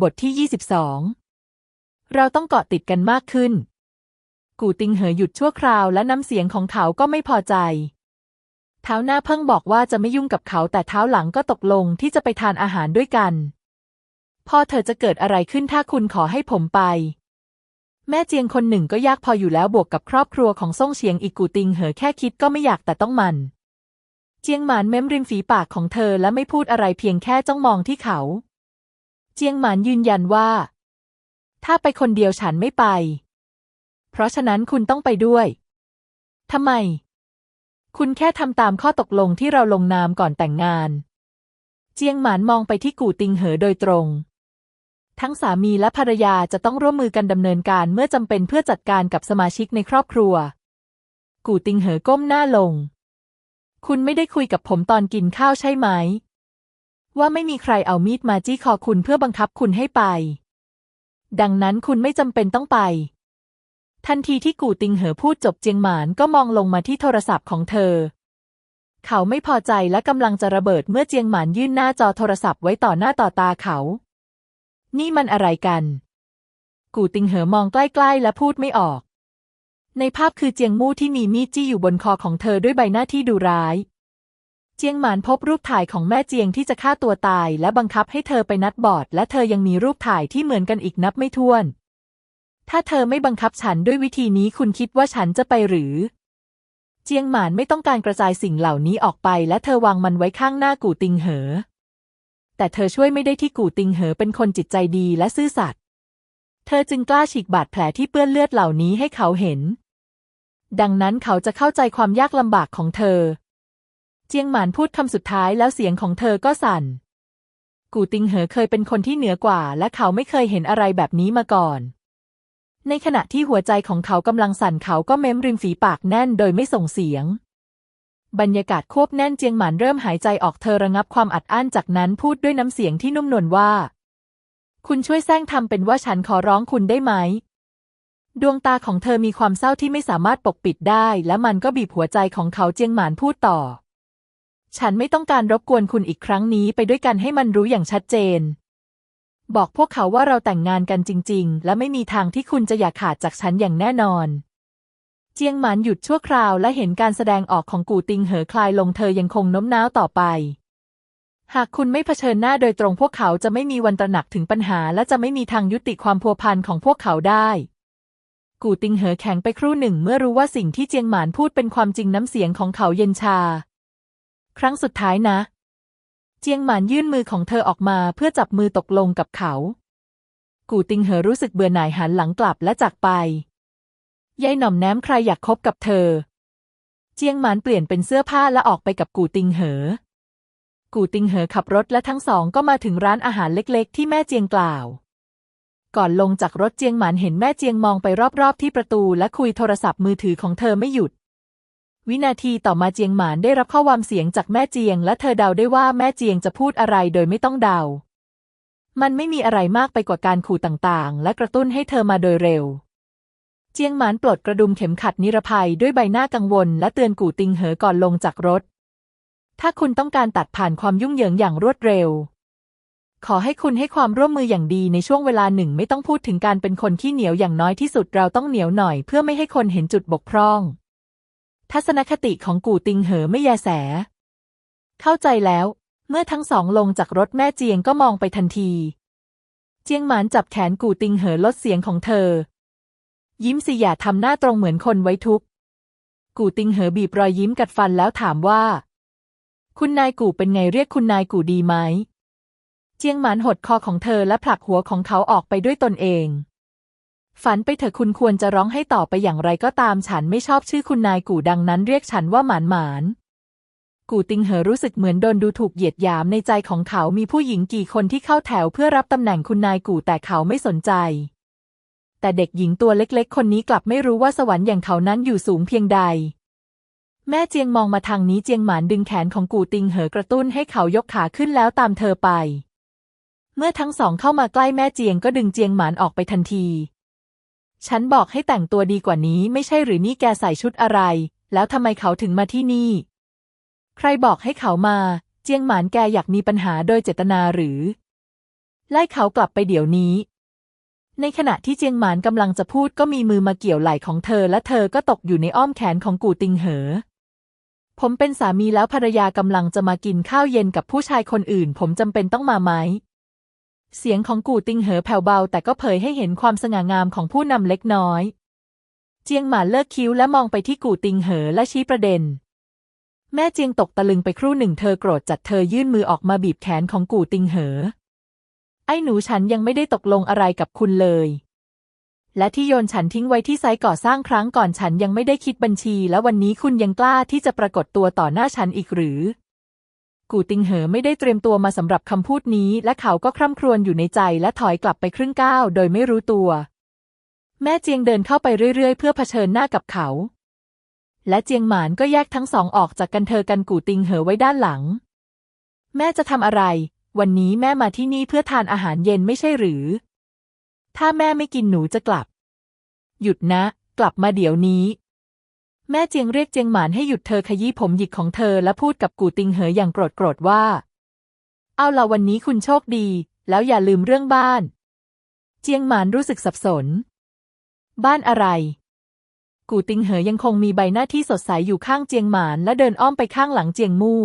บทที่ 22 เราต้องเกาะติดกันมากขึ้น กูติงเหอหยุดชั่วคราวและน้ำเสียงของเขาก็ไม่พอใจ เท้าหน้าเพิ่งบอกว่าจะไม่ยุ่งกับเขาแต่เท้าหลังก็ตกลงที่จะไปทานอาหารด้วยกัน พ่อเธอจะเกิดอะไรขึ้นถ้าคุณขอให้ผมไป แม่เจียงคนหนึ่งก็ยากพออยู่แล้วบวกกับครอบครัวของซ่งเฉียงอีกกูติงเหอแค่คิดก็ไม่อยากแต่ต้องมัน เจียงหมานเม้มริมฝีปากของเธอและไม่พูดอะไรเพียงแค่จ้องมองที่เขา เจียงหมานยืนยันว่า ถ้าไปคนเดียวฉันไม่ไป เพราะฉะนั้นคุณต้องไปด้วยทำไม คุณแค่ทำตามข้อตกลงที่เราลงนามก่อนแต่งงาน เจียงหมานมองไปที่กูติงเหอโดยตรง ทั้งสามีและภรรยาจะต้องร่วมมือกันดำเนินการเมื่อจำเป็นเพื่อจัดการกับสมาชิกในครอบครัว กูติงเหอก้มหน้าลง คุณไม่ได้คุยกับผมตอนกินข้าวใช่ไหม ว่าไม่มีใครเอามีดมาจี้คอคุณเพื่อบังคับคุณให้ไป ดังนั้นคุณไม่จำเป็นต้องไป ทันทีที่กูติงเหอพูดจบเจียงหมานก็มองลงมาที่โทรศัพท์ของเธอ เขาไม่พอใจและกำลังจะระเบิดเมื่อเจียงหมานยื่นหน้าจอโทรศัพท์ไว้ต่อหน้าต่อตาเขา นี่มันอะไรกัน กูติงเหอมองใกล้ๆและพูดไม่ออก ในภาพคือเจียงมู่ที่มีมีดจี้อยู่บนคอของเธอด้วยใบหน้าที่ดูร้าย เจียงหมานพบรูปถ่ายของแม่เจียงที่จะฆ่าตัวตาย และบังคับให้เธอไปนัดบอด และเธอยังมีรูปถ่ายที่เหมือนกันอีกนับไม่ถ้วน ถ้าเธอไม่บังคับฉันด้วยวิธีนี้คุณคิดว่าฉันจะไปหรือ เจียงหมานไม่ต้องการกระจายสิ่งเหล่านี้ออกไป และเธอวางมันไว้ข้างหน้ากูติงเหอ แต่เธอช่วยไม่ได้ที่กูติงเหอเป็นคนจิตใจดีและซื่อสัตย์ เธอจึงกล้าฉีกบาดแผลที่เปื้อนเลือดเหล่านี้ให้เขาเห็น ดังนั้นเขาจะเข้าใจความยากลำบากของเธอ จียงหมานพูดคำสุดท้ายแล้วเสียงของเธอก็สั่น กูติงเหอเคยเป็นคนที่เหนือกว่า และเขาไม่เคยเห็นอะไรแบบนี้มาก่อน ในขณะที่หัวใจของเขากำลังสั่นเขาก็เม้มริมฝีปากแน่นโดยไม่ส่งเสียง บรรยากาศควบแน่นเจียงหมานเริ่มหายใจออกเธอระงับความอัดอั้นจากนั้นพูดด้วยน้ำเสียงที่นุ่มนวลว่า คุณช่วยแซงทำเป็นว่าฉันขอร้องคุณได้ไหม ดวงตาของเธอมีความเศร้าที่ไม่สามารถปกปิดได้ และมันก็บีบหัวใจของเขาเจียงหมานพูดต่อ ฉันไม่ต้องการรบกวนคุณอีกครั้งนี้ไปด้วยกันให้มันรู้อย่างชัดเจน บอกพวกเขาว่าเราแต่งงานกันจริง ๆ และไม่มีทางที่คุณจะอย่าขาดจากฉันอย่างแน่นอน เจียงหมานหยุดชั่วคราวและเห็นการแสดงออกของกูติงเหอคลายลงเธอยังคงโน้มน้าวต่อไป หากคุณไม่เผชิญหน้าโดยตรงพวกเขาจะไม่มีวันตระหนักถึงปัญหา และจะไม่มีทางยุติความพัวพันของพวกเขาได้กูติงเหอแข็งไปครู่หนึ่งเมื่อรู้ว่าสิ่งที่เจียงหมานพูดเป็นความจริงน้ำเสียงของเขาเย็นชา ครั้งสุดท้ายนะ เจียงหมานยื่นมือของเธอออกมาเพื่อจับมือตกลงกับเขา กูติงเหอรู้สึกเบื่อหน่ายหันหลังกลับและจากไป ยายหน่อมแนมใครอยากคบกับเธอ เจียงหมานเปลี่ยนเป็นเสื้อผ้าและออกไปกับกูติงเหอ กูติงเหอขับรถและทั้งสองก็มาถึงร้านอาหารเล็กๆ ที่แม่เจียงกล่าว ก่อนลงจากรถเจียงหมานเห็นแม่เจียงมองไปรอบๆที่ประตูและคุยโทรศัพท์มือถือของเธอไม่หยุด วินาทีต่อมาเจียงหมานได้รับข้อความเสียงจากแม่เจียง และเธอเดาได้ว่าแม่เจียงจะพูดอะไรโดยไม่ต้องเดา มันไม่มีอะไรมากไปกว่าการขู่ต่างๆ และกระตุ้นให้เธอมาโดยเร็ว เจียงหมานปลดกระดุมเข็มขัดนิรภัยด้วยใบหน้ากังวล และเตือนกูติงเหอก่อนลงจากรถ ถ้าคุณต้องการตัดผ่านความยุ่งเหยิงอย่างรวดเร็ว ขอให้คุณให้ความร่วมมืออย่างดีในช่วงเวลาหนึ่งไม่ต้องพูดถึงการเป็นคนขี้เหนียวอย่างน้อยที่สุดเราต้องเหนียวหน่อย เพื่อไม่ให้คนเห็นจุดบกพร่อง ทัศนคติของกูติงเหอไม่แยแส เข้าใจแล้ว เมื่อทั้งสองลงจากรถแม่เจียงก็มองไปทันที เจียงหมานจับแขนกูติงเหอลดเสียงของเธอ ยิ้มสิอย่าทำหน้าตรงเหมือนคนไว้ทุกข์กูติงเหอบีบรอยยิ้มกัดฟันแล้วถามว่า คุณนายกูเป็นไงเรียกคุณนายกูดีไหม เจียงหมานหดคอของเธอและผลักหัวของเขาออกไปด้วยตนเอง ฝันไปเถอะคุณควรจะร้องให้ต่อไปอย่างไรก็ตามฉันไม่ชอบชื่อคุณนายกูดังนั้นเรียกฉันว่าหมานหมานกูติงเหอรู้สึกเหมือนโดนดูถูกเหยียดหยามในใจของเขามีผู้หญิงกี่คนที่เข้าแถวเพื่อรับตำแหน่งคุณนายกูแต่เขาไม่สนใจ แต่เด็กหญิงตัวเล็กๆ คนนี้กลับไม่รู้ว่าสวรรค์อย่างเขานั้นอยู่สูงเพียงใด แม่เจียงมองมาทางนี้เจียงหมานดึงแขนของกูติงเหอกระตุ้นให้เขายกขาขึ้นแล้วตามเธอไป เมื่อทั้งสองเข้ามาใกล้แม่เจียงก็ดึงเจียงหมานออกไปทันที ฉันบอกให้แต่งตัวดีกว่านี้ไม่ใช่หรือนี่แกใส่ชุดอะไร แล้วทำไมเขาถึงมาที่นี่ ใครบอกให้เขามา เจียงหมานแกอยากมีปัญหาโดยเจตนาหรือ ไล่เขากลับไปเดี๋ยวนี้ ในขณะที่เจียงหมานกำลังจะพูดก็มีมือมาเกี่ยวไหล่ของเธอ และเธอก็ตกอยู่ในอ้อมแขนของกูติงเหอ ผมเป็นสามีแล้วภรรยากำลังจะมากินข้าวเย็นกับผู้ชายคนอื่น ผมจำเป็นต้องมาไหม เสียงของกูติงเหอแผ่วเบา แต่ก็เผยให้เห็นความสง่างามของผู้นำเล็กน้อย เจียงหมาเลิกคิ้วและมองไปที่กูติงเหอและชี้ประเด็น แม่เจียงตกตะลึงไปครู่หนึ่งเธอโกรธจัดเธอยื่นมือออกมาบีบแขนของกูติงเหอ ไอ้หนูฉันยังไม่ได้ตกลงอะไรกับคุณเลย และที่โยนฉันทิ้งไว้ที่ไซต์ก่อสร้างครั้งก่อนฉันยังไม่ได้คิดบัญชี และวันนี้คุณยังกล้าที่จะปรากฏตัวต่อหน้าฉันอีกหรือ กูติงเหอไม่ได้เตรียมตัวมาสำหรับคำพูดนี้ และเขาก็คร่ำครวญอยู่ในใจและถอยกลับไปครึ่งก้าวโดยไม่รู้ตัว แม่เจียงเดินเข้าไปเรื่อยๆ เพื่อเผชิญหน้ากับเขา และเจียงหมานก็แยกทั้งสองออกจากกันเธอกันกูติงเหอไว้ด้านหลัง แม่จะทำอะไร วันนี้แม่มาที่นี่เพื่อทานอาหารเย็นไม่ใช่หรือ ถ้าแม่ไม่กินหนูจะกลับ หยุดนะ กลับมาเดี๋ยวนี้ แม่เจียงเรียกเจียงหมานให้หยุดเธอขยี้ผมหยิกของเธอและพูดกับกูติงเหออย่างโกรธโกรธว่า เอาละวันนี้คุณโชคดี แล้วอย่าลืมเรื่องบ้าน เจียงหมานรู้สึกสับสน บ้านอะไร กูติงเหอยังคงมีใบหน้าที่สดใสอยู่ข้างเจียงหมานและเดินอ้อมไปข้างหลังเจียงมู่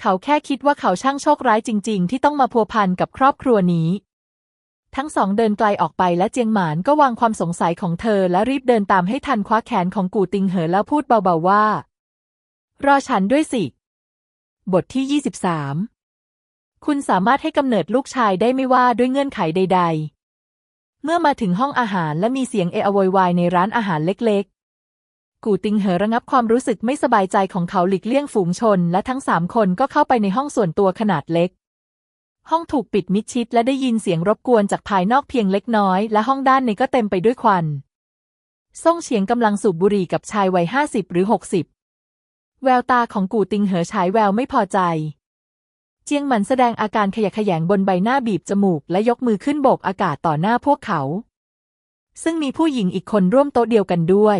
เขาแค่คิดว่าเขาช่างโชคร้ายจริง ๆ ที่ต้องมาพัวพันกับครอบครัวนี้ ทั้งสองเดินไกลออกไปและเจียงหมานก็วางความสงสัยของเธอและรีบเดินตามให้ทันคว้าแขนของกูติงเหอแล้วพูดเบาๆว่า รอฉันด้วยสิ บทที่ 23 คุณสามารถให้กำเนิดลูกชายได้ไม่ว่าด้วยเงื่อนไขใด ๆ เมื่อมาถึงห้องอาหารและมีเสียงเอะอะโวยวายในร้านอาหารเล็กๆ กูติงเหอระงับความรู้สึกไม่สบายใจของเขาหลีกเลี่ยงฝูงชน และทั้งสามคนก็เข้าไปในห้องส่วนตัวขนาดเล็ก ห้องถูกปิดมิดชิดและได้ยินเสียงรบกวนจากภายนอกเพียงเล็กน้อย และห้องด้านในก็เต็มไปด้วยควันซ่งเฉียงกำลังสูบบุหรี่กับชายวัยห้าสิบหรือหกสิบแววตาของกูติงเหอฉายแววไม่พอใจ เจียงหมันแสดงอาการขยะแขยงบนใบหน้าบีบจมูก และยกมือขึ้นโบกอากาศต่อหน้าพวกเขา ซึ่งมีผู้หญิงอีกคนร่วมโต๊ะเดียวกันด้วย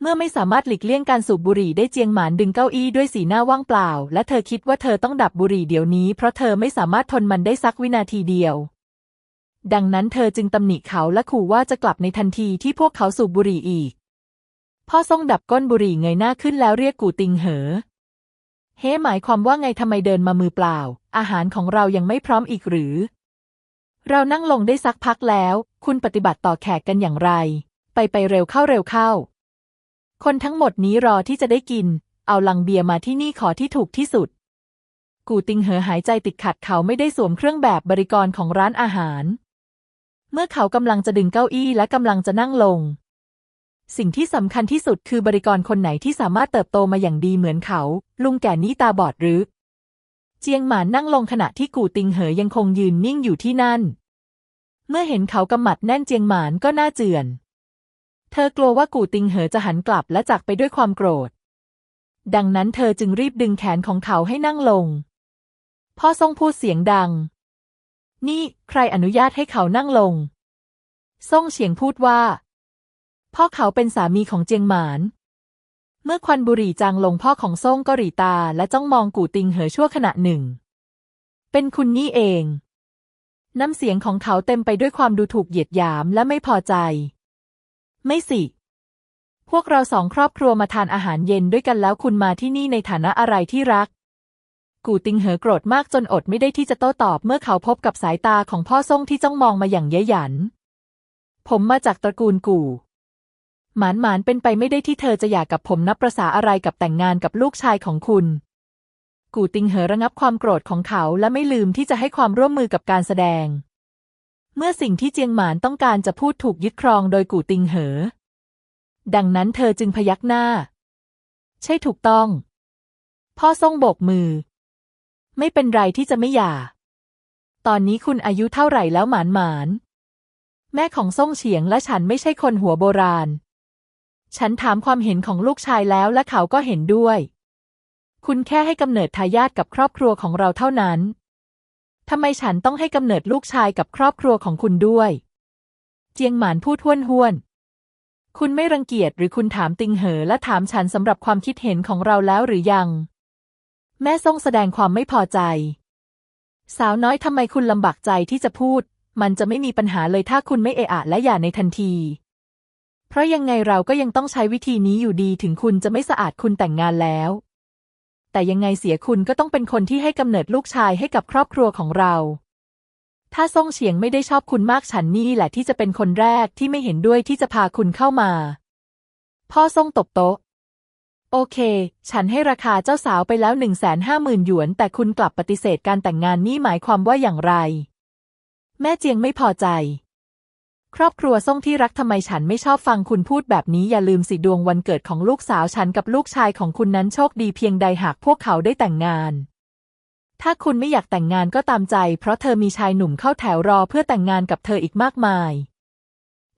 เมื่อไม่สามารถหลีกเลี่ยงการสูบบุหรี่ได้เจียงหมานดึงเก้าอี้ด้วยสีหน้าว่างเปล่า และเธอคิดว่าเธอต้องดับบุหรี่เดี๋ยวนี้เพราะเธอไม่สามารถทนมันได้สักวินาทีเดียว ดังนั้นเธอจึงตำหนิเขาและขู่ว่าจะกลับในทันทีที่พวกเขาสูบบุหรี่อีก พ่อทรงดับก้นบุหรี่เงยหน้าขึ้นแล้วเรียกกูติงเหอ เฮ้หมายความว่าไงทำไมเดินมามือเปล่า อาหารของเรายังไม่พร้อมอีกหรือ เรานั่งลงได้สักพักแล้ว คุณปฏิบัติต่อแขกกันอย่างไร ไปไปเร็วเข้าเร็วเข้า คนทั้งหมดนี้รอที่จะได้กิน เอาลังเบียร์มาที่นี่ขอที่ถูกที่สุด กูติงเหอหายใจติดขัดเขาไม่ได้สวมเครื่องแบบบริกรของร้านอาหาร เมื่อเขากำลังจะดึงเก้าอี้และกำลังจะนั่งลง สิ่งที่สำคัญที่สุดคือบริกรคนไหนที่สามารถเติบโตมาอย่างดีเหมือนเขา ลุงแก่นี้ตาบอดหรือ เจียงหมานนั่งลงขณะที่กูติงเหอยังคงยืนนิ่งอยู่ที่นั่น เมื่อเห็นเขากำหมัดแน่นเจียงหมานก็น่าเจือน เธอกลัวว่ากูติงเหอจะหันกลับและจากไปด้วยความโกรธ ดังนั้นเธอจึงรีบดึงแขนของเขาให้นั่งลง พ่อทรงพูดเสียงดัง นี่ใครอนุญาตให้เขานั่งลง ซ่งเฉียงพูดว่า พ่อเขาเป็นสามีของเจียงหมาน เมื่อควันบุหรี่จางลงพ่อของซ่งก็หรีตาและจ้องมองกูติงเหอชั่วขณะหนึ่ง เป็นคุณนี่เอง น้ำเสียงของเขาเต็มไปด้วยความดูถูกเหยียดหยามและไม่พอใจ ไม่สิ พวกเราสองครอบครัวมาทานอาหารเย็นด้วยกันแล้วคุณมาที่นี่ในฐานะอะไรที่รัก กูติงเหอโกรธมากจนอดไม่ได้ที่จะโต้ตอบเมื่อเขาพบกับสายตาของพ่อซ่งที่จ้องมองมาอย่างเย้ยหยัน ผมมาจากตระกูลกู่หมานหมานเป็นไปไม่ได้ที่เธอจะอยากกับผมนับประษาอะไรกับแต่งงานกับลูกชายของคุณ กูติงเหอระงับความโกรธของเขาและไม่ลืมที่จะให้ความร่วมมือกับการแสดง เมื่อสิ่งที่เจียงหมานต้องการจะพูดถูกยึดครองโดยกูติงเหอ ดังนั้นเธอจึงพยักหน้า ใช่ถูกต้อง พ่อทรงโบกมือ ไม่เป็นไรที่จะไม่หย่า ตอนนี้คุณอายุเท่าไหร่แล้วหมานหมานแม่ของซ่งเฉียงและฉันไม่ใช่คนหัวโบราณ ฉันถามความเห็นของลูกชายแล้วและเขาก็เห็นด้วย คุณแค่ให้กำเนิดทายาทกับครอบครัวของเราเท่านั้น ทำไมฉันต้องให้กำเนิดลูกชายกับครอบครัวของคุณด้วย เจียงหมานพูดห้วนห้วน คุณไม่รังเกียจหรือคุณถามติงเหอและถามฉันสำหรับความคิดเห็นของเราแล้วหรือยัง แม่ซ่งแสดงความไม่พอใจ สาวน้อยทำไมคุณลำบากใจที่จะพูด มันจะไม่มีปัญหาเลยถ้าคุณไม่เอะอะและอย่าในทันที เพราะยังไงเราก็ยังต้องใช้วิธีนี้อยู่ดีถึงคุณจะไม่สะอาดคุณแต่งงานแล้ว แต่ยังไงเสียคุณก็ต้องเป็นคนที่ให้กำเนิดลูกชายให้กับครอบครัวของเรา ถ้าซ่งเฉียงไม่ได้ชอบคุณมากฉันนี่แหละที่จะเป็นคนแรกที่ไม่เห็นด้วยที่จะพาคุณเข้ามา พ่อซ่งตบโต๊ะ โอเค ฉันให้ราคาเจ้าสาวไปแล้วหนึ่งแสนห้าหมื่นหยวน แต่คุณกลับปฏิเสธการแต่งงานนี่หมายความว่าอย่างไร แม่เจียงไม่พอใจ ครอบครัวซ่งที่รักทำไมฉันไม่ชอบฟังคุณพูดแบบนี้อย่าลืมสิดวงวันเกิดของลูกสาวฉันกับลูกชายของคุณนั้นโชคดีเพียงใดหากพวกเขาได้แต่งงาน ถ้าคุณไม่อยากแต่งงานก็ตามใจ เพราะเธอมีชายหนุ่มเข้าแถวรอเพื่อแต่งงานกับเธออีกมากมาย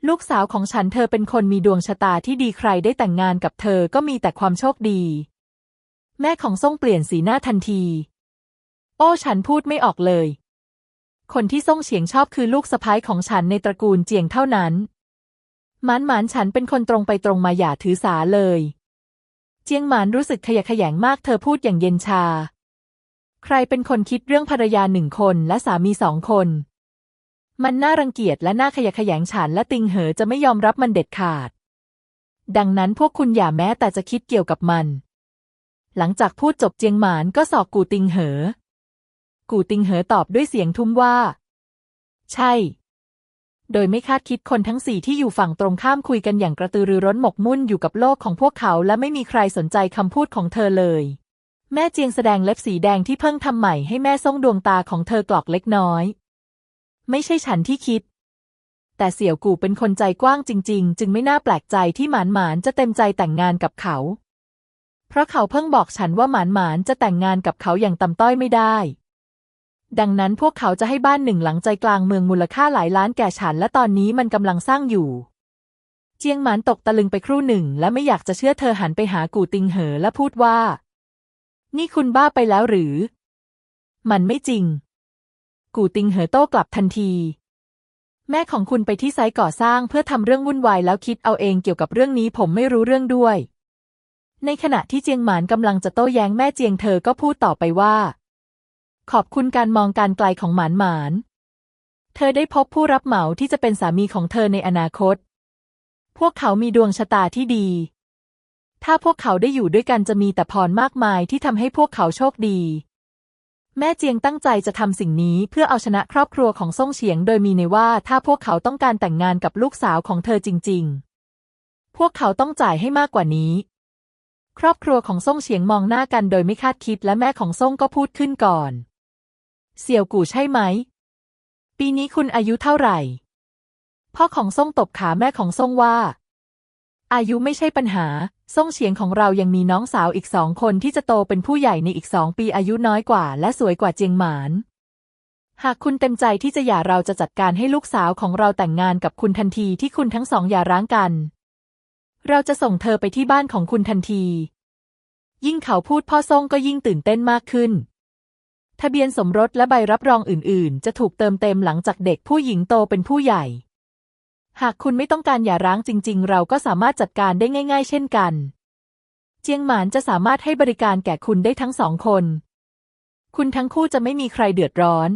ลูกสาวของฉันเธอเป็นคนมีดวงชะตาที่ดีใครได้แต่งงานกับเธอก็มีแต่ความโชคดี แม่ของซ่งเปลี่ยนสีหน้าทันที โอ้ฉันพูดไม่ออกเลย คนที่ซ่งเฉียงชอบคือลูกสะพ้ายของฉันในตระกูลเจียงเท่านั้นหมานหมานฉันเป็นคนตรงไปตรงมาอย่าถือสาเลย เจียงหมานรู้สึกขยะแขยงมากเธอพูดอย่างเย็นชา ใครเป็นคนคิดเรื่องภรรยาหนึ่งคนและสามีสองคน มันน่ารังเกียจและน่าขยะแขยงฉันและติงเหอจะไม่ยอมรับมันเด็ดขาด ดังนั้นพวกคุณอย่าแม้แต่จะคิดเกี่ยวกับมัน หลังจากพูดจบเจียงหมานก็สอกกูติงเหอ กูติงเหอตอบด้วยเสียงทุ้มว่า ใช่ โดยไม่คาดคิดคนทั้งสี่ที่อยู่ฝั่งตรงข้ามคุยกันอย่างกระตือรือร้นหมกมุ่นอยู่กับโลกของพวกเขาและไม่มีใครสนใจคำพูดของเธอเลย แม่เจียงแสดงเล็บสีแดงที่เพิ่งทำใหม่ให้แม่ส่งดวงตาของเธอกรอกเล็กน้อย ไม่ใช่ฉันที่คิดแต่เสี่ยวกูเป็นคนใจกว้างจริง ๆ จึงไม่น่าแปลกใจที่หมานหมานจะเต็มใจแต่งงานกับเขา เพราะเขาเพิ่งบอกฉันว่าหมานหมานจะแต่งงานกับเขาอย่างต่ำต้อยไม่ได้ ดังนั้นพวกเขาจะให้บ้านหนึ่งหลังใจกลางเมืองมูลค่าหลายล้านแก่ฉัน และตอนนี้มันกำลังสร้างอยู่เจียงหมานตกตะลึงไปครู่หนึ่ง และไม่อยากจะเชื่อเธอหันไปหากูติงเหอและพูดว่า นี่คุณบ้าไปแล้วหรือ มันไม่จริง กูติงเหอโต้กลับทันที แม่ของคุณไปที่ไซต์ก่อสร้างเพื่อทำเรื่องวุ่นวายแล้วคิดเอาเองเกี่ยวกับเรื่องนี้ผมไม่รู้เรื่องด้วย ในขณะที่เจียงหมานกำลังจะโต้แย้งแม่เจียงเธอก็พูดต่อไปว่า ขอบคุณการมองการไกลของหมานหมาน เธอได้พบผู้รับเหมาที่จะเป็นสามีของเธอในอนาคต พวกเขามีดวงชะตาที่ดี ถ้าพวกเขาได้อยู่ด้วยกันจะมีแต่พรมากมายที่ทำให้พวกเขาโชคดี แม่เจียงตั้งใจจะทำสิ่งนี้เพื่อเอาชนะครอบครัวของซ่งเฉียง โดยมีในว่าถ้าพวกเขาต้องการแต่งงานกับลูกสาวของเธอจริง ๆ พวกเขาต้องจ่ายให้มากกว่านี้ครอบครัวของซ่งเฉียงมองหน้ากันโดยไม่คาดคิดและแม่ของซ่งก็พูดขึ้นก่อน เสี่ยวกู่ใช่ไหม ปีนี้คุณอายุเท่าไหร่ พ่อของซ่งตบขาแม่ของซ่งว่า อายุไม่ใช่ปัญหา ซ่งเฉียงของเรายังมีน้องสาวอีกสองคนที่จะโตเป็นผู้ใหญ่ในอีกสองปีอายุน้อยกว่า และสวยกว่าเจียงหมาน หากคุณเต็มใจที่จะหย่าเราจะจัดการให้ลูกสาวของเราแต่งงานกับคุณทันทีที่คุณทั้งสองหย่าร้างกัน เราจะส่งเธอไปที่บ้านของคุณทันที ยิ่งเขาพูดพ่อซ่งก็ยิ่งตื่นเต้นมากขึ้น ทะเบียนสมรสและใบรับรองอื่น ๆ จะถูกเติมเต็มหลังจากเด็กผู้หญิงโตเป็นผู้ใหญ่ หากคุณไม่ต้องการหย่าร้างจริง ๆ เราก็สามารถจัดการได้ง่าย ๆ เช่นกัน เจียงหมานจะสามารถให้บริการแก่คุณได้ทั้งสองคน คุณทั้งคู่จะไม่มีใครเดือดร้อน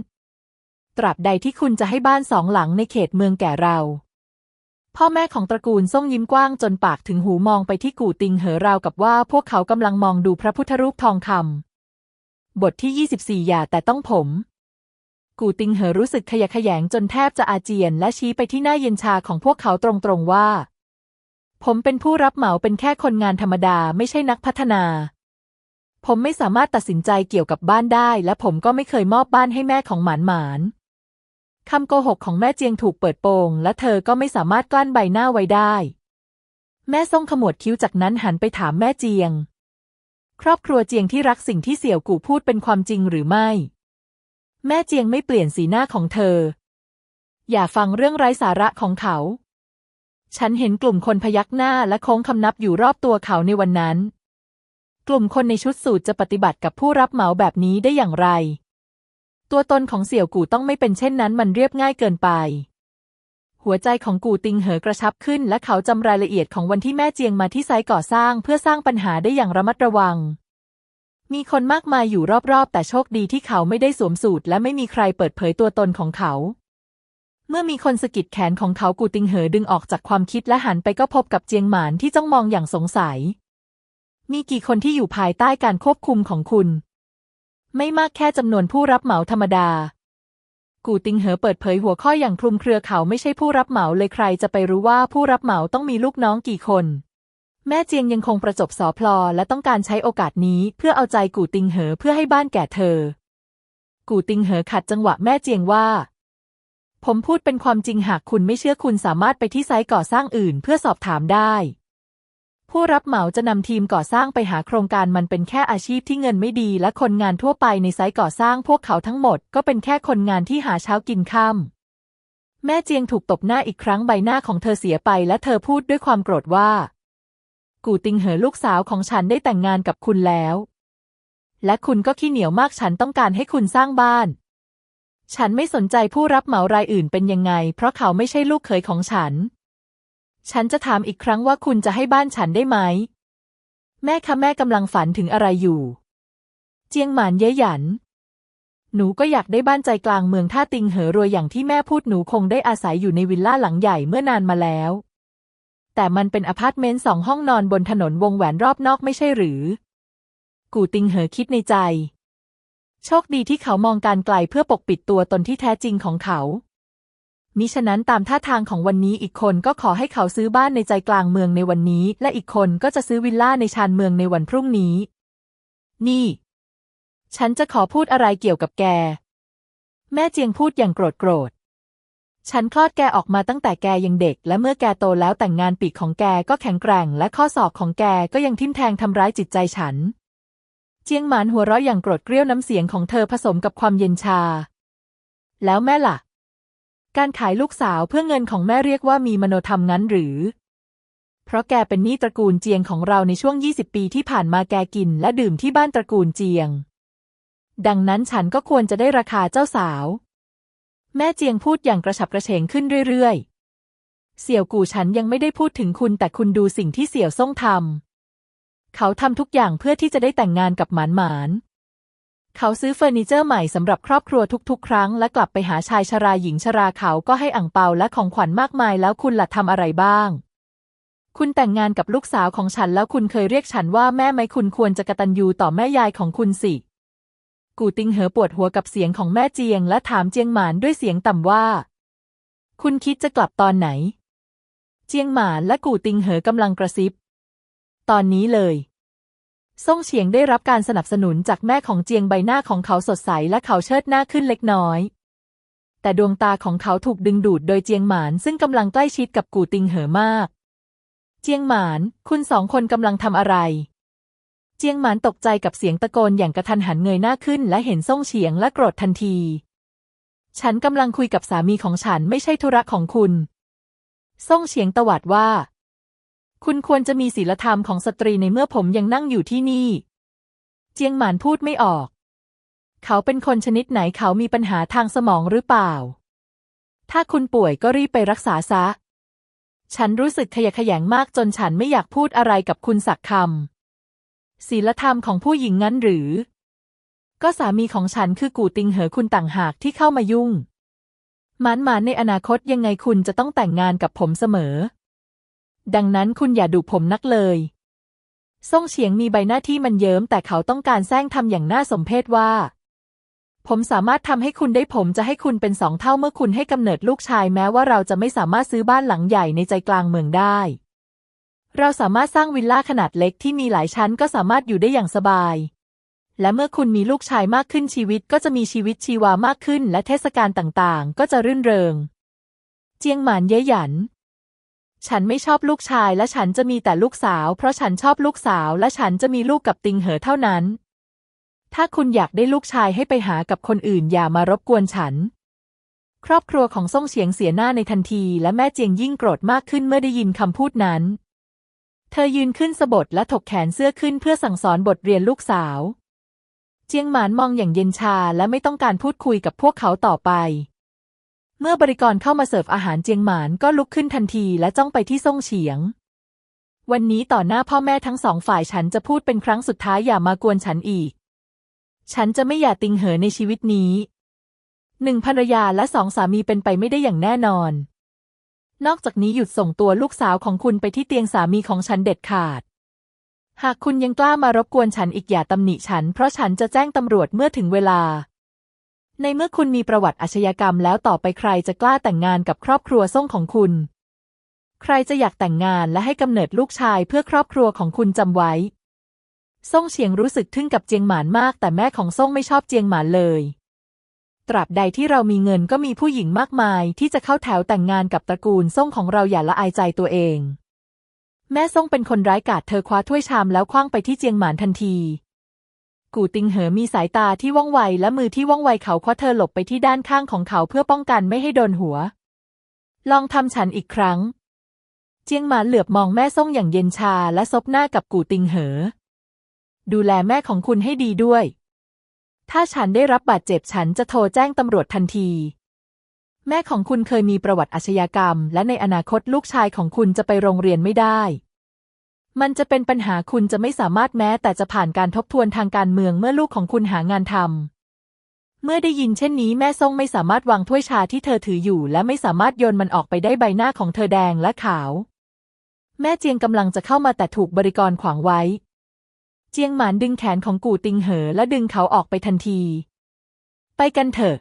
ตราบใดที่คุณจะให้บ้านสองหลังในเขตเมืองแก่เรา พ่อแม่ของตระกูลส่งยิ้มกว้างจนปากถึงหูมองไปที่กู่ติงเหอราวกับว่าพวกเขากำลังมองดูพระพุทธรูปทองคำ บทที่ 24 อย่าแต่ต้องผม กูติงเหอรู้สึกขยะแขยงจนแทบจะอาเจียนและชี้ไปที่หน้าเย็นชาของพวกเขาตรงๆว่า ผมเป็นผู้รับเหมาเป็นแค่คนงานธรรมดาไม่ใช่นักพัฒนา ผมไม่สามารถตัดสินใจเกี่ยวกับบ้านได้ และผมก็ไม่เคยมอบบ้านให้แม่ของหมานหมานคำโกหกของแม่เจียงถูกเปิดโปง และเธอก็ไม่สามารถกลั้นใบหน้าไว้ได้ แม่ทรงขมวดคิ้วจากนั้นหันไปถามแม่เจียง ครอบครัวเจียงที่รักสิ่งที่เสี่ยวกู่พูดเป็นความจริงหรือไม่ แม่เจียงไม่เปลี่ยนสีหน้าของเธอ อย่าฟังเรื่องไร้สาระของเขา ฉันเห็นกลุ่มคนพยักหน้าและโค้งคำนับอยู่รอบตัวเขาในวันนั้น กลุ่มคนในชุดสูทจะปฏิบัติกับผู้รับเหมาแบบนี้ได้อย่างไร ตัวตนของเสี่ยวกู่ต้องไม่เป็นเช่นนั้นมันเรียบง่ายเกินไป หัวใจของกูติงเหอกระชับขึ้น และเขาจำรายละเอียดของวันที่แม่เจียงมาที่ไซต์ก่อสร้างเพื่อสร้างปัญหาได้อย่างระมัดระวัง มีคนมากมายอยู่รอบๆ แต่โชคดีที่เขาไม่ได้สวมสูทและไม่มีใครเปิดเผยตัวตนของเขา เมื่อมีคนสะกิดแขนของเขากูติงเหอดึงออกจากความคิดและหันไปก็พบกับเจียงหมานที่จ้องมองอย่างสงสัย มีกี่คนที่อยู่ภายใต้การควบคุมของคุณ ไม่มากแค่จำนวนผู้รับเหมาธรรมดา กูติงเหอเปิดเผยหัวข้ออย่างคลุมเครือเขาไม่ใช่ผู้รับเหมาเลยใครจะไปรู้ว่าผู้รับเหมาต้องมีลูกน้องกี่คน แม่เจียงยังคงประจบสอพลอและต้องการใช้โอกาสนี้เพื่อเอาใจกูติงเหอเพื่อให้บ้านแก่เธอ กูติงเหอขัดจังหวะแม่เจียงว่า ผมพูดเป็นความจริงหากคุณไม่เชื่อคุณสามารถไปที่ไซต์ก่อสร้างอื่นเพื่อสอบถามได้ ผู้รับเหมาจะนำทีมก่อสร้างไปหาโครงการมันเป็นแค่อาชีพที่เงินไม่ดี และคนงานทั่วไปในไซต์ก่อสร้างพวกเขาทั้งหมด ก็เป็นแค่คนงานที่หาเช้ากินค่ำแม่เจียงถูกตบหน้าอีกครั้งใบหน้าของเธอเสียไป และเธอพูดด้วยความโกรธว่า กูติงเหอลูกสาวของฉันได้แต่งงานกับคุณแล้ว และคุณก็ขี้เหนียวมากฉันต้องการให้คุณสร้างบ้าน ฉันไม่สนใจผู้รับเหมารายอื่นเป็นยังไง เพราะเขาไม่ใช่ลูกเขยของฉัน ฉันจะถามอีกครั้งว่าคุณจะให้บ้านฉันได้ไหม แม่คะแม่กำลังฝันถึงอะไรอยู่ เจียงหมานเย้ยหยัน หนูก็อยากได้บ้านใจกลางเมืองท่าติงเหอรวยอย่างที่แม่พูดหนูคงได้อาศัยอยู่ในวิลล่าหลังใหญ่เมื่อนานมาแล้ว แต่มันเป็นอพาร์ตเมนต์สองห้องนอนบนถนนวงแหวนรอบนอกไม่ใช่หรือ กูติงเหอคิดในใจ โชคดีที่เขามองการไกลเพื่อปกปิดตัวตนที่แท้จริงของเขา มิฉะนั้นตามท่าทางของวันนี้อีกคนก็ขอให้เขาซื้อบ้านในใจกลางเมืองในวันนี้ และอีกคนก็จะซื้อวิลล่าในชานเมืองในวันพรุ่งนี้ นี่ ฉันจะขอพูดอะไรเกี่ยวกับแก แม่เจียงพูดอย่างโกรธโกรธฉันคลอดแกออกมาตั้งแต่แกยังเด็ก และเมื่อแกโตแล้วแต่งงานปีกของแกก็แข็งแกร่ง และข้อศอกของแกก็ยังทิ่มแทงทำร้ายจิตใจฉัน เจียงหมานหัวเราะอย่างโกรธเกรี้ยวน้ำเสียงของเธอผสมกับความเย็นชา แล้วแม่ล่ะ การขายลูกสาวเพื่อเงินของแม่เรียกว่ามีมโนธรรมงั้นหรือ เพราะแกเป็นหนี้ตระกูลเจียงของเราในช่วง 20 ปีที่ผ่านมาแกกินและดื่มที่บ้านตระกูลเจียง ดังนั้นฉันก็ควรจะได้ราคาเจ้าสาว แม่เจียงพูดอย่างกระฉับกระเฉงขึ้นเรื่อยๆ เสี่ยวกู่ฉันยังไม่ได้พูดถึงคุณแต่คุณดูสิ่งที่เสี่ยวซ่งทำเขาทำทุกอย่างเพื่อที่จะได้แต่งงานกับหมานหมาน เขาซื้อเฟอร์นิเจอร์ใหม่สำหรับครอบครัวทุกๆ ครั้ง และกลับไปหาชายชราหญิงชราเขาก็ให้อ่างเปาและของขวัญมากมายแล้วคุณล่ะทำอะไรบ้าง คุณแต่งงานกับลูกสาวของฉันแล้วคุณเคยเรียกฉันว่าแม่ไหมคุณควรจะกตัญญูต่อแม่ยายของคุณสิ กูติงเหอปวดหัวกับเสียงของแม่เจียง และถามเจียงหมานด้วยเสียงต่ำว่า คุณคิดจะกลับตอนไหน เจียงหมานและกูติงเหอกำลังกระซิบ ตอนนี้เลย ซ่งเฉียงได้รับการสนับสนุนจากแม่ของเจียงใบหน้าของเขาสดใสและเขาเชิดหน้าขึ้นเล็กน้อย แต่ดวงตาของเขาถูกดึงดูดโดยเจียงหมานซึ่งกำลังใกล้ชิดกับกูติงเหอมาก เจียงหมาน คุณสองคนกำลังทำอะไร เจียงหมานตกใจกับเสียงตะโกนอย่างกระทันหันเงยหน้าขึ้น และเห็นซ่งเฉียงและโกรธทันที ฉันกำลังคุยกับสามีของฉันไม่ใช่ธุระของคุณ ซ่งเฉียงตวาดว่า คุณควรจะมีศีลธรรมของสตรีในเมื่อผมยังนั่งอยู่ที่นี่ เจียงหมานพูดไม่ออก เขาเป็นคนชนิดไหนเขามีปัญหาทางสมองหรือเปล่า ถ้าคุณป่วยก็รีบไปรักษาซะ ฉันรู้สึกขยะแขยงมากจนฉันไม่อยากพูดอะไรกับคุณสักคำศีลธรรมของผู้หญิงงั้นหรือ ก็สามีของฉันคือกูติงเหอคุณต่างหากที่เข้ามายุ่งหมานหมานในอนาคตยังไงคุณจะต้องแต่งงานกับผมเสมอ ดังนั้นคุณอย่าดุผมนักเลยซ่งเฉียงมีใบหน้าที่มันเยิ้มแต่เขาต้องการแซงทำอย่างน่าสมเพชว่า ผมสามารถทำให้คุณได้ผมจะให้คุณเป็นสองเท่าเมื่อคุณให้กำเนิดลูกชายแม้ว่าเราจะไม่สามารถซื้อบ้านหลังใหญ่ในใจกลางเมืองได้ เราสามารถสร้างวิลล่าขนาดเล็กที่มีหลายชั้นก็สามารถอยู่ได้อย่างสบาย และเมื่อคุณมีลูกชายมากขึ้นชีวิตก็จะมีชีวิตชีวามากขึ้น และเทศกาลต่างๆ ก็จะรื่นเริง เจียงหมานเย้ยหยัน ฉันไม่ชอบลูกชายและฉันจะมีแต่ลูกสาว เพราะฉันชอบลูกสาวและฉันจะมีลูกกับติงเหอเท่านั้น ถ้าคุณอยากได้ลูกชายให้ไปหากับคนอื่นอย่ามารบกวนฉัน ครอบครัวของซ่งเฉียงเสียหน้าในทันที และแม่เจียงยิ่งโกรธมากขึ้นเมื่อได้ยินคำพูดนั้น เธอยืนขึ้นสะบดและถกแขนเสื้อขึ้นเพื่อสั่งสอนบทเรียนลูกสาว เจียงหมานมองอย่างเย็นชาและไม่ต้องการพูดคุยกับพวกเขาต่อไป เมื่อบริกรเข้ามาเสิร์ฟอาหารเจียงหมานก็ลุกขึ้นทันทีและจ้องไปที่ซ่งเฉียง วันนี้ต่อหน้าพ่อแม่ทั้งสองฝ่ายฉันจะพูดเป็นครั้งสุดท้ายอย่ามากวนฉันอีก ฉันจะไม่หย่าติงเหอในชีวิตนี้หนึ่งภรรยาและสองสามีเป็นไปไม่ได้อย่างแน่นอน นอกจากนี้หยุดส่งตัวลูกสาวของคุณไปที่เตียงสามีของฉันเด็ดขาด หากคุณยังกล้ามารบกวนฉันอีกอย่าตำหนิฉัน เพราะฉันจะแจ้งตำรวจเมื่อถึงเวลา ในเมื่อคุณมีประวัติอาชญากรรมแล้วต่อไปใครจะกล้าแต่งงานกับครอบครัวส่งของคุณ ใครจะอยากแต่งงานและให้กำเนิดลูกชายเพื่อครอบครัวของคุณจำไว้ซ่งเฉียงรู้สึกทึ่งกับเจียงหมานมาก แต่แม่ของซ่งไม่ชอบเจียงหมานเลย ตราบใดที่เรามีเงินก็มีผู้หญิงมากมาย ที่จะเข้าแถวแต่งงานกับตระกูลซ่งของเราอย่าละอายใจตัวเอง แม่ซ่งเป็นคนร้ายกาจเธอคว้าถ้วยชามแล้วคว้างไปที่เจียงหมานทันที กูติงเหอมีสายตาที่ว่องไวและมือที่ว่องไวเขาคว้าเธอหลบไปที่ด้านข้างของเขาเพื่อป้องกันไม่ให้โดนหัว ลองทำฉันอีกครั้ง เจียงหมานเหลือบมองแม่ซ่งอย่างเย็นชาและซบหน้ากับกูติงเหอ ดูแลแม่ของคุณให้ดีด้วย ถ้าฉันได้รับบาดเจ็บฉันจะโทรแจ้งตำรวจทันที แม่ของคุณเคยมีประวัติอาชญากรรม และในอนาคตลูกชายของคุณจะไปโรงเรียนไม่ได้ มันจะเป็นปัญหาคุณจะไม่สามารถแม้แต่จะผ่านการทบทวนทางการเมืองเมื่อลูกของคุณหางานทำ เมื่อได้ยินเช่นนี้แม่ซ่งไม่สามารถวางถ้วยชาที่เธอถืออยู่ และไม่สามารถโยนมันออกไปได้ใบหน้าของเธอแดงและขาว แม่เจียงกำลังจะเข้ามาแต่ถูกบริกรขวางไว้ เจียงหมานดึงแขนของกูติงเหอและดึงเขาออกไปทันที ไปกันเถอะ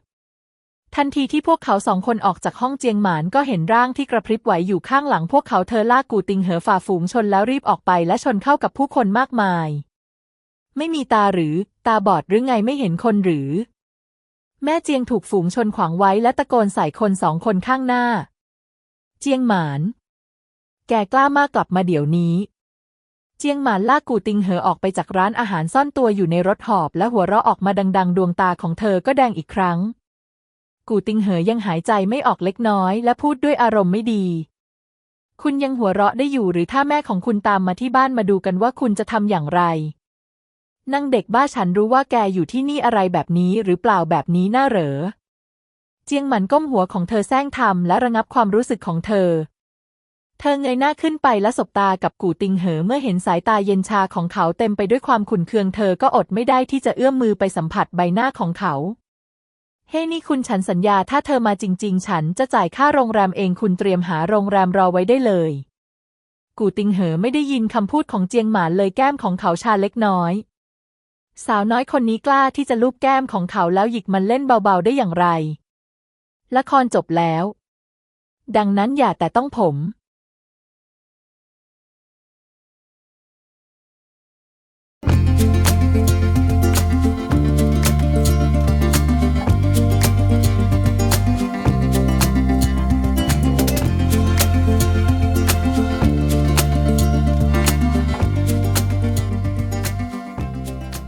ทันทีที่พวกเขาสองคนออกจากห้องเจียงหมานก็เห็นร่างที่กระพริบไหวอยู่ข้างหลังพวกเขาเธอลากกูติงเหอฝ่าฝูงชนแล้วรีบออกไปและชนเข้ากับผู้คนมากมาย ไม่มีตาหรือตาบอดหรือไงไม่เห็นคนหรือ แม่เจียงถูกฝูงชนขวางไว้และตะโกนใส่คนสองคนข้างหน้า เจียงหมาน แกกล้ามากกลับมาเดี๋ยวนี้ เจียงหมานลากกูติงเหอออกไปจากร้านอาหารซ่อนตัวอยู่ในรถหอบและหัวเราะออกมาดัง ๆ ดวงตาของเธอก็แดงอีกครั้ง กูติงเหอยังหายใจไม่ออกเล็กน้อย และพูดด้วยอารมณ์ไม่ดี คุณยังหัวเราะได้อยู่หรือถ้าแม่ของคุณตามมาที่บ้านมาดูกันว่าคุณจะทำอย่างไรนางเด็กบ้าฉันรู้ว่าแกอยู่ที่นี่อะไรแบบนี้หรือเปล่าแบบนี้น่าเหรอ เจียงหมันก้มหัวของเธอแซงทำและระงับความรู้สึกของเธอ เธอเงยหน้าขึ้นไปและสบตากับกูติงเหอเมื่อเห็นสายตาเย็นชาของเขาเต็มไปด้วยความขุ่นเคืองเธอก็อดไม่ได้ที่จะเอื้อมมือไปสัมผัสใบหน้าของเขา เฮ้นี่คุณฉันสัญญาถ้าเธอมาจริง ๆ ฉันจะจ่ายค่าโรงแรมเองคุณเตรียมหาโรงแรมรอไว้ได้เลย กูติงเหอไม่ได้ยินคำพูดของเจียงหมานเลยแก้มของเขาชาเล็กน้อย สาวน้อยคนนี้กล้าที่จะลูบแก้มของเขาแล้วหยิกมันเล่นเบาๆได้อย่างไร ละครจบแล้ว ดังนั้นอย่าแต่ต้องผม